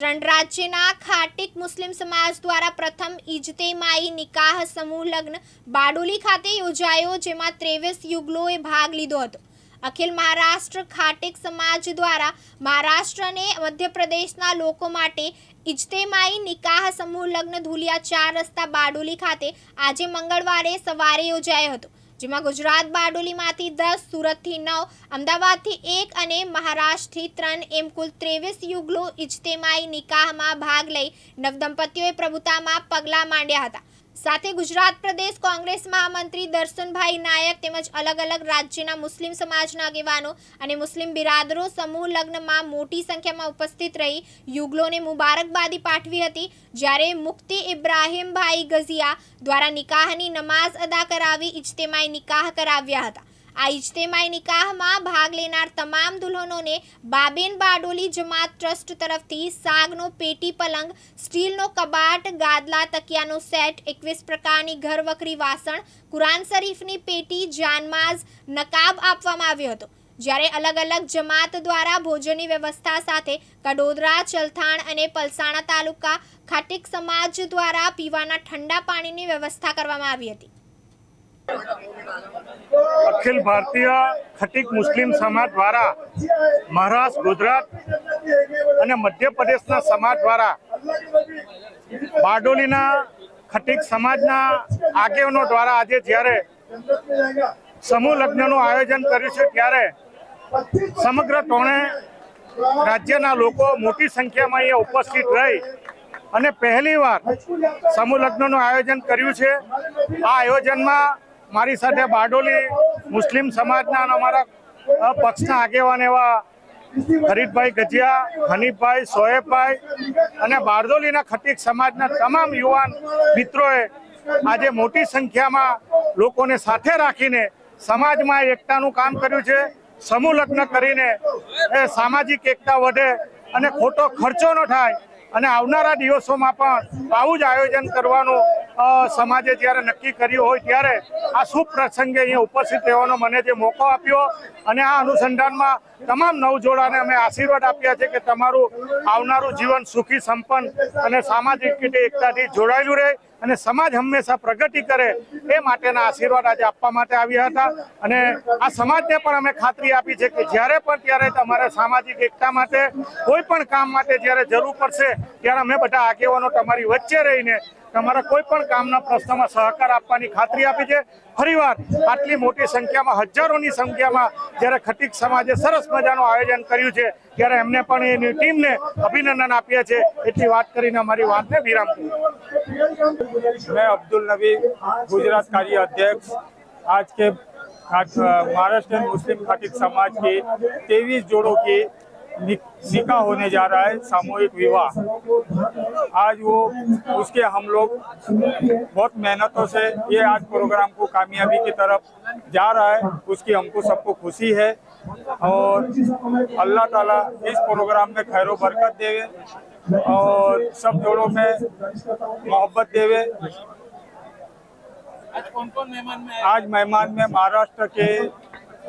ત્રણ રાજ્યના ખાટીક મુસ્લિમ સમાજ દ્વારા પ્રથમ ઇજ્તેમાઈ નિકાહ સમૂહ લગ્ન બારડોલી ખાતે યોજાયો, જેમાં ત્રેવીસ યુગલોએ ભાગ લીધો હતો. અખિલ મહારાષ્ટ્ર ખાટીક સમાજ દ્વારા મહારાષ્ટ્ર અને મધ્યપ્રદેશના લોકો માટે ઇજતેમાઈ નિકાહ સમૂહ લગ્ન ધુલિયા ચાર રસ્તા બારડોલી ખાતે આજે મંગળવારે સવારે યોજાયો હતો. જેમાં ગુજરાત બારડોલીમાંથી દસ, સુરતથી નવ, અમદાવાદથી એક અને મહારાષ્ટ્રથી ત્રણ એમ કુલ ત્રેવીસ યુગલો ઇજતેમાઈ નિકાહમાં ભાગ લઈ નવદંપતીઓએ પ્રભુતામાં પગલાં માંડ્યા હતા. સાથે ગુજરાત પ્રદેશ કોંગ્રેસ મહામંત્રી દર્શનભાઈ નાયક તેમજ અલગ અલગ રાજ્યના મુસ્લિમ સમાજના આગેવાનો અને મુસ્લિમ બિરાદરો સમૂહ લગ્નમાં મોટી સંખ્યામાં ઉપસ્થિત રહી યુગલોને મુબારકબાદી પાઠવી હતી. જ્યારે મુફ્તી ઇબ્રાહીમભાઈ ગઝિયા દ્વારા નિકાહની નમાઝ અદા કરાવી ઇજ્તેમાઈ નિકાહ કરાવ્યા હતા. આ ઇજ્તેમાઈ નિકાહમાં ભાગ લેનાર તમામ દુલ્હનોને બાબેન બારડોલી જમાત ટ્રસ્ટ તરફથી સાગનો પેટી પલંગ, સ્ટીલનો કબાટ, ગાદલા તકિયાનો સેટ, એકવીસ પ્રકારની ઘરવખરી વાસણ, કુરાન શરીફની પેટી, જાનમાઝ નકાબ આપવામાં આવ્યો હતો. જ્યારે અલગ અલગ જમાત દ્વારા ભોજનની વ્યવસ્થા સાથે કડોદરા, ચલથાણ અને પલસાણા તાલુકા ખાટીક સમાજ દ્વારા પીવાના ઠંડા પાણીની વ્યવસ્થા કરવામાં આવી હતી. અખિલ ભારતીય ખટીક મુસ્લિમ સમાજ દ્વારા મહારાષ્ટ્ર, ગુજરાત અને મધ્યપ્રદેશના સમાજ દ્વારા બારડોલીના ખટીક સમાજના આગેવાનો દ્વારા આજે જ્યારે સમૂહ લગ્નનું આયોજન કર્યું છે, ત્યારે સમગ્ર ત્રણે રાજ્યના લોકો મોટી સંખ્યામાં અહીંયા ઉપસ્થિત રહી અને પહેલીવાર સમૂહ લગ્નનું આયોજન કર્યું છે. આ આયોજનમાં મારી સાથે બારડોલી મુસ્લિમ સમાજના અને અમારા પક્ષના આગેવાન એવા હરીફભાઈ ગજિયા, હનીફભાઈ, સોએબભાઈ અને બારડોલીના ખટીક સમાજના તમામ યુવાન મિત્રોએ આજે મોટી સંખ્યામાં લોકોને સાથે રાખીને સમાજમાં એકતાનું કામ કર્યું છે. સમૂહ લગ્ન કરીને એ સામાજિક એકતા વધે અને ખોટો ખર્ચો ન થાય. અને આવનારા દિવસોમાં પણ આવું જ આયોજન કરવાનું સમાજે જ્યારે નક્કી કર્યું હોય ત્યારે આ શુભ પ્રસંગે અહીંયા ઉપસ્થિત રહેવાનો મને જે મોકો આપ્યો અને આ અનુસંધાનમાં તમામ નવજોડાને અમે આશીર્વાદ આપ્યા છે કે તમારું આવનારું જીવન સુખી, સંપન્ન અને સામાજિક રીતે એકતાથી જોડાયેલું રહે અને સમાજ હંમેશા પ્રગતિ કરે એ માટેના આશીર્વાદ આજે આપવા માટે આવ્યા હતા. અને આ સમાજને પણ અમે ખાતરી આપી છે કે જ્યારે પણ ત્યારે તમારે સામાજિક એકતા માટે, કોઈ પણ કામ માટે જ્યારે જરૂર પડશે, ત્યારે અમે બધા આગેવાનો તમારી વચ્ચે રહીને તમારા કોઈ પણ કામના પ્રશ્નમાં સહકાર આપવાની ખાતરી આપી છે. ફરીવાર આટલી મોટી સંખ્યામાં, હજારોની સંખ્યામાં જ્યારે ખટીક સમાજે સરસ મજાનું આયોજન કર્યું છે ત્યારે એમને પણ એની ટીમને અભિનંદન આપ્યા છે એટલી વાત કરીને અમારી વાતને વિરામ કરું मैं अब्दुल नबी गुजरात कार्य अध्यक्ष आज के खाट- महाराष्ट्र मुस्लिम खाटिक समाज के तेईस जोड़ों की नि- निकाह होने जा रहा है सामूहिक विवाह आज वो उसके हम लोग बहुत मेहनतों से ये आज प्रोग्राम को कामयाबी की तरफ जा रहा है उसकी हमको सबको खुशी है और अल्लाह ताला इस प्रोग्राम में खैर बरकत देवे और सब जोड़ों में मोहब्बत देवे। आज मेहमान में महाराष्ट्र के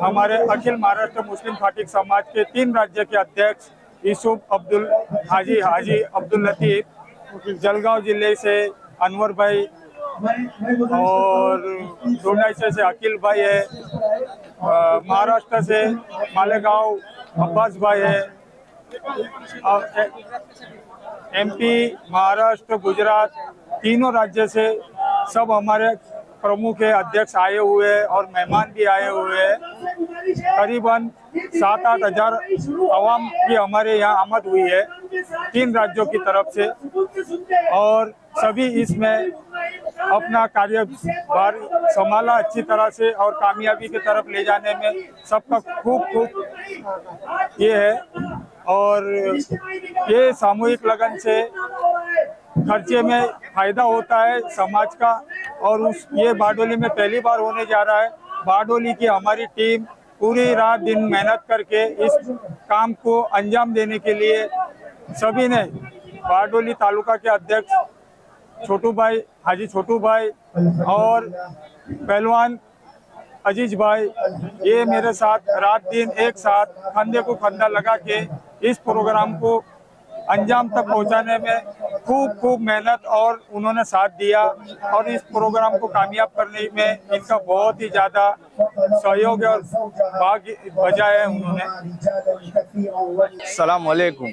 हमारे अखिल महाराष्ट्र मुस्लिम खाटिक समाज के तीन राज्य के अध्यक्ष यूसुफ अब्दुल हाजी हाजी अब्दुल लतीफ जलगांव ज़िले से अनवर भाई और डोंडाईचे से अखिल भाई है महाराष्ट्र से मालेगांव अब्बास भाई है एमपी महाराष्ट्र गुजरात तीनों राज्य से सब हमारे प्रमुख है अध्यक्ष आए हुए हैं और मेहमान भी आए हुए हैं। करीबन सात आठ हज़ार आवाम की हमारे यहाँ आमद हुई है तीन राज्यों की तरफ़ से। और सभी इसमें अपना कार्य कार्यभार संभाला अच्छी तरह से और कामयाबी की तरफ़ ले जाने में सबका खूब खूब ये है। और ये सामूहिक लगन से खर्चे में फ़ायदा होता है समाज का। और उस, ये बारडोली में पहली बार होने जा रहा है। बारडोली की हमारी टीम पूरी रात दिन मेहनत करके इस काम को अंजाम देने के लिए सभी ने बारडोली तालुका के अध्यक्ष छोटू भाई हाजी छोटू भाई और पहलवान अज़ीज़ भाई ये मेरे साथ रात दिन एक साथ कंधे को कंधा लगा के इस प्रोग्राम को अंजाम तक पहुँचाने में खूब खूब मेहनत और उन्होंने साथ दिया और इस प्रोग्राम को कामयाब करने में इनका बहुत ही ज़्यादा सहयोग और भाग बजाया है उन्होंने। सलाम वालेकुम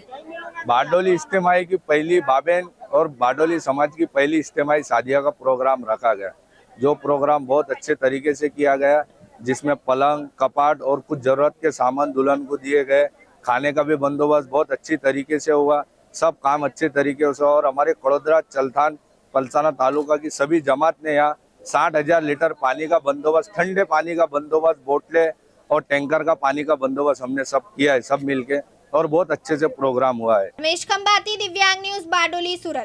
बारडोली इज्तिमाही की पहली बाबेन और बाडोली समाज की पहली इज्तेमाही शादिया का प्रोग्राम रखा गया। जो प्रोग्राम बहुत अच्छे तरीके से किया गया, जिसमें पलंग, कपाट और कुछ ज़रूरत के सामान दुल्हन को दिए गए। खाने का भी बंदोबस्त बहुत अच्छी तरीके से हुआ, सब काम अच्छे तरीके से और हमारे कड़ोदरा, चलथान, पलसाना तालुका की सभी जमात ने यहाँ साठ हज़ार लीटर पानी का बंदोबस्त, ठंडे पानी का बंदोबस्त, बोटले और टैंकर का पानी का बंदोबस्त हमने सब किया है, सब मिलके और बहुत अच्छे से प्रोग्राम हुआ है। रमेश खम्बाती दिव्यांग न्यूज़, बाडोली, सूरत।